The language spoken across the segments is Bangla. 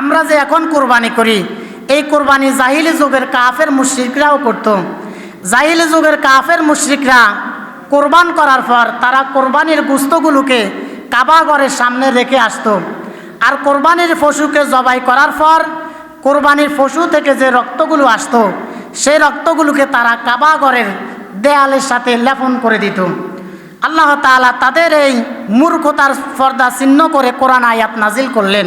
আমরা যে এখন কোরবানি করি, এই কোরবানি জাহিলি যুগের কাফের মুশ্রিকরাও করত। জাহিলি যুগের কাফের মুশ্রিকরা কোরবান করার পর তারা কোরবানির গুস্তগুলোকে কাবা ঘরের সামনে রেখে আসত। আর কোরবানির পশুকে জবাই করার পর কোরবানির পশু থেকে যে রক্তগুলো আসত, সেই রক্তগুলোকে তারা কাবা ঘরের দেয়ালের সাথে লেপন করে দিত। আল্লাহ তাআলা তাদের এই মূর্খতার পর্দা চিহ্ন করে কোরআন আয়াত নাজিল করলেন।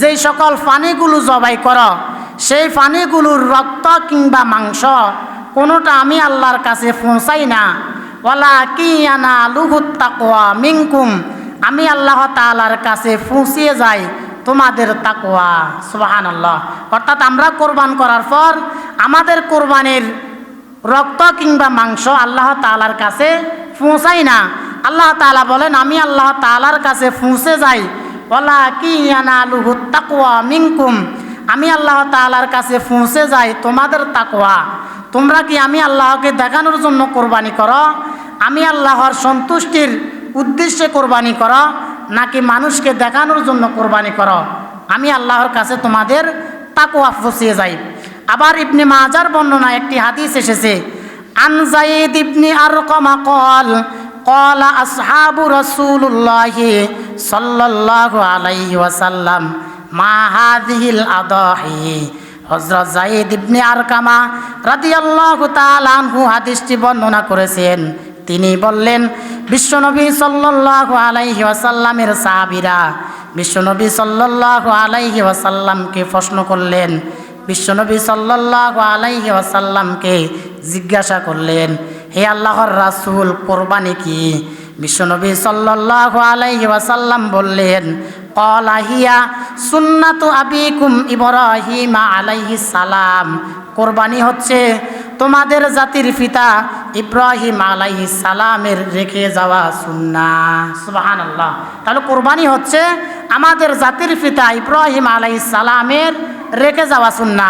যেই সকল ফানিগুলো জবাই কর, সেই ফানিগুলোর রক্ত কিংবা মাংস কোনোটা আমি আল্লাহর কাছে পৌঁছাই না। ওলা কি আনা লুহুত তাকোয়া মিনকুম, আমি আল্লাহ তালার কাছে পৌঁছিয়ে যাই তোমাদের তাকোয়া সুবাহান আল্লাহ অর্থাৎ আমরা কোরবান করার পর আমাদের কোরবানির রক্ত কিংবা মাংস আল্লাহ তালার কাছে পৌঁছাই না। আল্লাহ তাআলা বলেন, আমি আল্লাহ তালার কাছে পৌঁছে যাই ওলা কি তাকুয়া মিনকুম। আমি আল্লাহ তাআলার কাছে পৌঁছে যাই তোমাদের তাকুয়া তোমরা কি আমি আল্লাহকে দেখানোর জন্য কোরবানি করো? আমি আল্লাহর সন্তুষ্টির উদ্দেশ্যে কোরবানি করো, নাকি মানুষকে দেখানোর জন্য কোরবানি করো? আমি আল্লাহর কাছে তোমাদের তাকুয়া ফসিয়ে যাই। আবার ইবনে মাজার বর্ণনা একটি হাদিস এসেছে, আন জাইদ ইবনে আরকামা কল قال أصحاب رسول الله صلى الله عليه وسلم ما هذه الأضاحي হজরত জাইদ ইবনে আরকামা রাদিয়াল্লাহু তাআলা আনহু হাদিসটি বর্ণনা করেছেন তিনি বললেন বিশ্বনবী সাল্লাল্লাহু আলাইহি ওয়াসাল্লামের সাহাবীরা বিশ্বনবী সাল্লাল্লাহু আলাইহি ওয়াসাল্লামকে প্রশ্ন করলেন বিশ্বনবী সাল্লাল্লাহু আলাইহি ওয়াসাল্লামকে জিজ্ঞাসা করলেন হে আল্লাহর রাসুল কোরবানি কি? বিশ্বনবী সাল্লাল্লাহু আলাইহি ওয়াসাল্লাম বললেন, ক্বালা হিয়া সুন্নাতু আবিকুম ইব্রাহিম আলাইহিস সালাম। কোরবানি হচ্ছে তোমাদের জাতির পিতা ইব্রাহিম আলাইহিস সালামের রেখে যাওয়া সুন্না। সুবহানাল্লাহ। তাহলে কোরবানি হচ্ছে আমাদের জাতির পিতা ইব্রাহিম আলাইহিস সালামের রেখে যাওয়া সুন্না।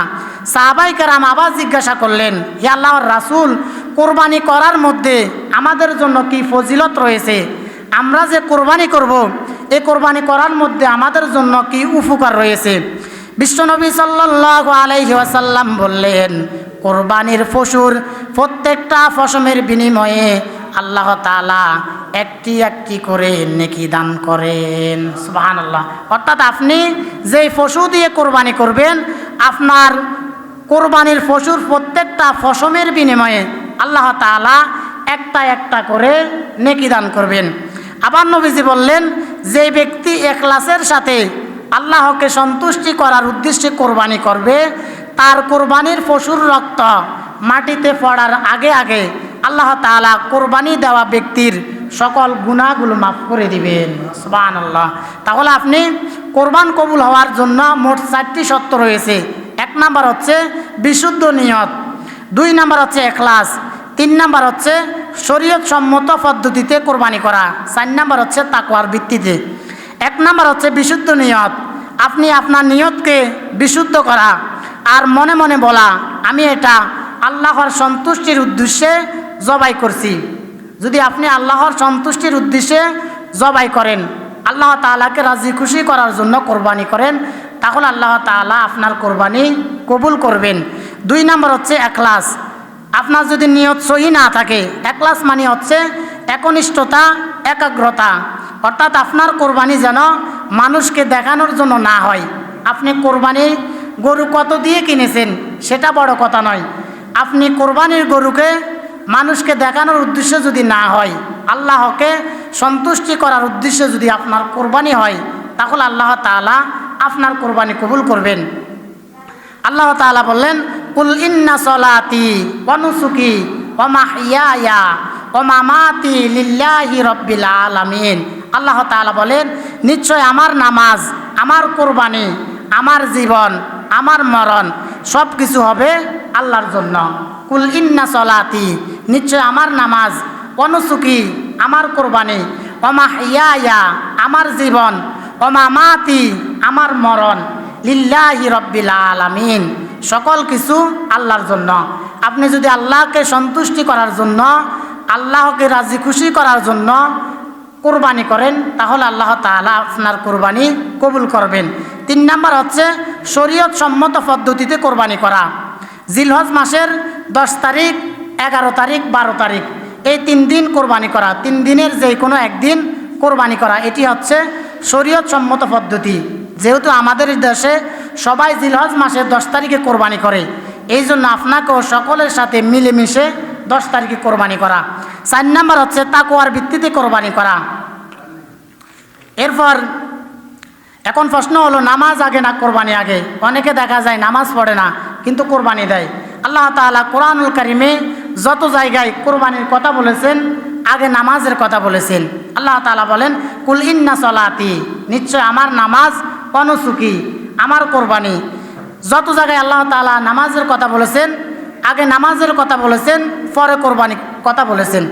সাহাবাই কারাম আবার জিজ্ঞাসা করলেন, হে আল্লাহর রাসূল কোরবানি করার মধ্যে আমাদের জন্য কি ফজিলত রয়েছে? আমরা যে কোরবানি করব এই কোরবানি করার মধ্যে আমাদের জন্য কি উপকার রয়েছে? বিশ্বনবী সাল্লাল্লাহু আলাইহি ওয়াসাল্লাম বললেন, কোরবানির পশুর প্রত্যেকটা ফসমের বিনিময়ে আল্লাহ তাআলা একটি একটি করে নেকি দান করেন। সুবহানাল্লাহ। অর্থাৎ আপনি যেই পশু দিয়ে কোরবানি করবেন, আপনার কোরবানির পশুর প্রত্যেকটা ফসমের বিনিময়ে আল্লাহ তাআলা একটা একটা করে নেকি দান করবেন। আবার নবীজি বললেন, যে ব্যক্তি এখলাসের সাথে আল্লাহকে সন্তুষ্টি করার উদ্দেশ্যে কোরবানি করবে, তার কোরবানির পশুর রক্ত মাটিতে পড়ার আগে আগে আল্লাহ তাআলা কোরবানি দেওয়া ব্যক্তির সকল গুণাগুলো মাফ করে দিবেন। সুবান আল্লাহ তাহলে আপনি কোরবান কবুল হওয়ার জন্য মোট চারটি সত্য রয়েছে। এক নাম্বার হচ্ছে বিশুদ্ধ নিয়ত, দুই নাম্বার হচ্ছে এখলাস তিন নাম্বার হচ্ছে শরীয়ত সম্মত পদ্ধতিতে কোরবানি করা। চার নাম্বার হচ্ছে তাকওয়ার ভিত্তিতে। এক নাম্বার হচ্ছে বিশুদ্ধ নিয়ত। আপনি আপনার নিয়তকে বিশুদ্ধ করা আর মনে মনে বলা, আমি এটা আল্লাহর সন্তুষ্টির উদ্দেশ্যে জবাই করছি। যদি আপনি আল্লাহর সন্তুষ্টির উদ্দেশ্যে জবাই করেন, আল্লাহ তাআলাকে রাজি খুশি করার জন্য কোরবানি করেন, তাহলে আল্লাহ তাআলা আপনার কোরবানি কবুল করবেন। দুই নম্বর হচ্ছে একলাস আপনার যদি নিয়ত সহি না থাকে একলাস মানে হচ্ছে একনিষ্ঠতা, একাগ্রতা। অর্থাৎ আপনার কোরবানি যেন মানুষকে দেখানোর জন্য না হয়। আপনি কোরবানি গরু কত দিয়ে কিনেছেন, সেটা বড় কথা নয়। আপনি কোরবানির গরুকে মানুষকে দেখানোর উদ্দেশ্য যদি না হয়, আল্লাহকে সন্তুষ্টি করার উদ্দেশ্যে যদি আপনার কোরবানি হয়, তাহলে আল্লাহ তাআলা আপনার কোরবানি কবুল করবেন। আল্লাহ তাআলা বললেন কুল ইন্না সলাতি অনুসুকি ওমাহিয়া ওমামাতি লিল্লাহি রব্বিল আলামিন। আল্লাহ তাআলা বলেন, নিশ্চয় আমার নামাজ, আমার কোরবানি, আমার জীবন, আমার মরণ সব কিছু হবে আল্লাহর জন্য। কুল ইন্না সলাতি, নিশ্চয় আমার নামাজ অনুসুকি আমার কোরবানি অমা ইয়া আমার জীবন অমা মাতি আমার মরণ লিল্লাহি রব্বিল আলামিন। সকল কিছু আল্লাহর জন্য। আপনি যদি আল্লাহকে সন্তুষ্টি করার জন্য, আল্লাহকে রাজি খুশি করার জন্য কোরবানি করেন, তাহলে আল্লাহ তাআলা আপনার কোরবানি কবুল করবেন। তিন নাম্বার হচ্ছে শরীয়ত সম্মত পদ্ধতিতে কোরবানি করা। জিলহজ মাসের দশ তারিখ, এগারো তারিখ, বারো তারিখ, এই তিন দিন কোরবানি করা। তিন দিনের যে কোনো একদিন কোরবানি করা। এটি হচ্ছে শরীয়ত সম্মত পদ্ধতি। যেহেতু আমাদের দেশে সবাই জিলহজ মাসের দশ তারিখে কোরবানি করে। এই জন্য আপনাকেও সকলের সাথে মিলেমিশে দশ তারিখে কোরবানি করা। চার নাম্বার হচ্ছে তাকুয়ার ভিত্তিতে কোরবানি করা। এরপর এখন প্রশ্ন হলো, নামাজ আগে না কোরবানি আগে? অনেকে দেখা যায় নামাজ পড়ে না, কিন্তু কোরবানি দেয়। আল্লাহ তাআলা কোরআনুল কারিমে যত জায়গায় কোরবানির কথা বলেছেন, আগে নামাজের কথা বলেছেন। আল্লাহ তাআলা বলেন, কুল ইন্না সলাতি নিশ্চয় আমার নামাজ অনুসুকি আমার কোরবানি। যত জায়গায় আল্লাহ তালা নামাজের কথা বলেছেন, আগে নামাজের কথা বলেছেন, পরে কোরবানি কথা বলেছেন।